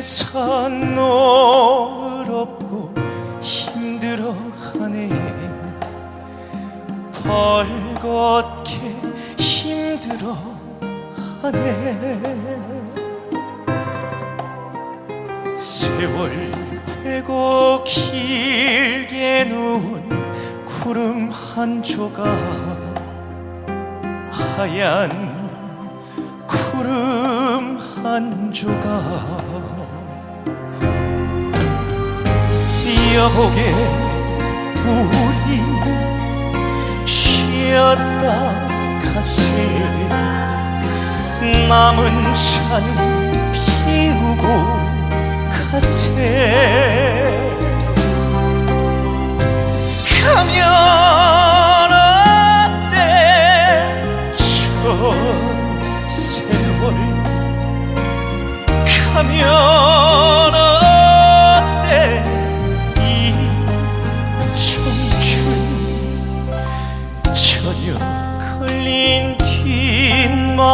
산 노롭고 힘들어하네. 벌겋게 힘들어하네. 세월 되고 길게 누운 구름 한 조각 하얀 구름 한 조각. 여보게 우리 쉬었다 가세. 남은 산 피우고 가세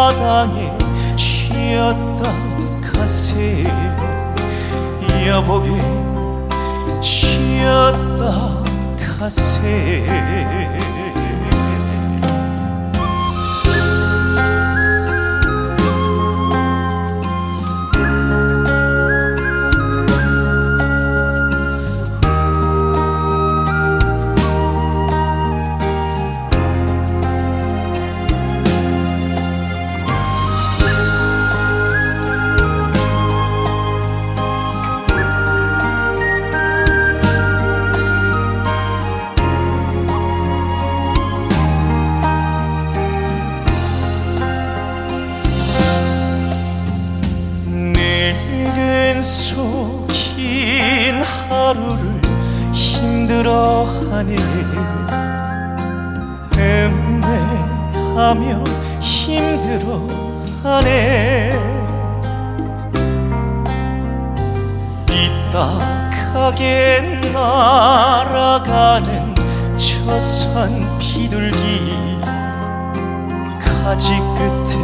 마당에 쉬었다 가세 여보게 쉬었다 가세 늙 힘들어하네 음매하며 힘들어하네. 삐딱하게 날아가는 저산 비둘기. 가지 끝에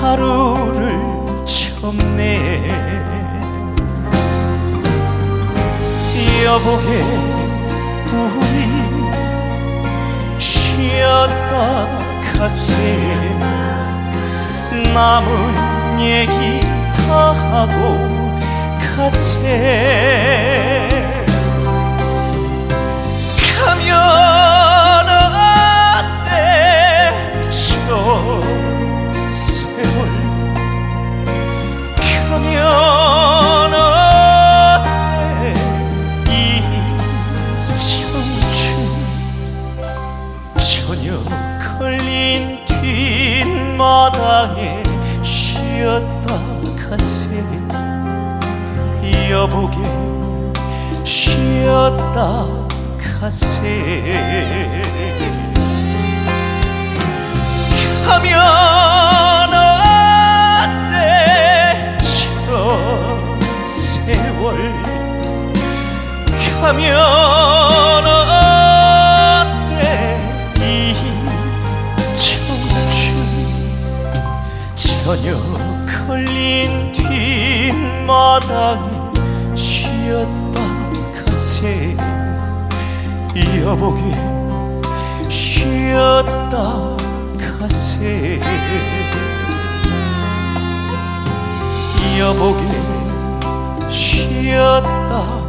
하루를 접네 여보게 우리 쉬었다 가세. 남은 얘기 다 하고 가세 마당에 쉬었다 가세 여보게 쉬었다 가세 가면 저녁 걸린 뒷마당에 쉬었다 가세 여보게 쉬었다 가세 여보게 쉬었다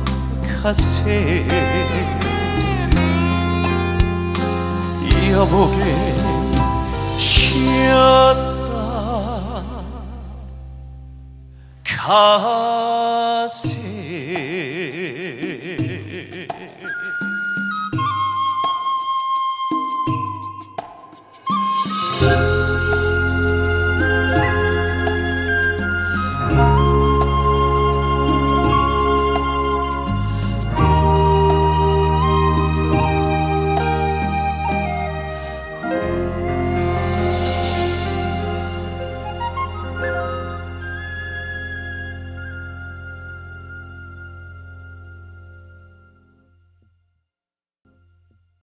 가세 여보게 쉬었다 가세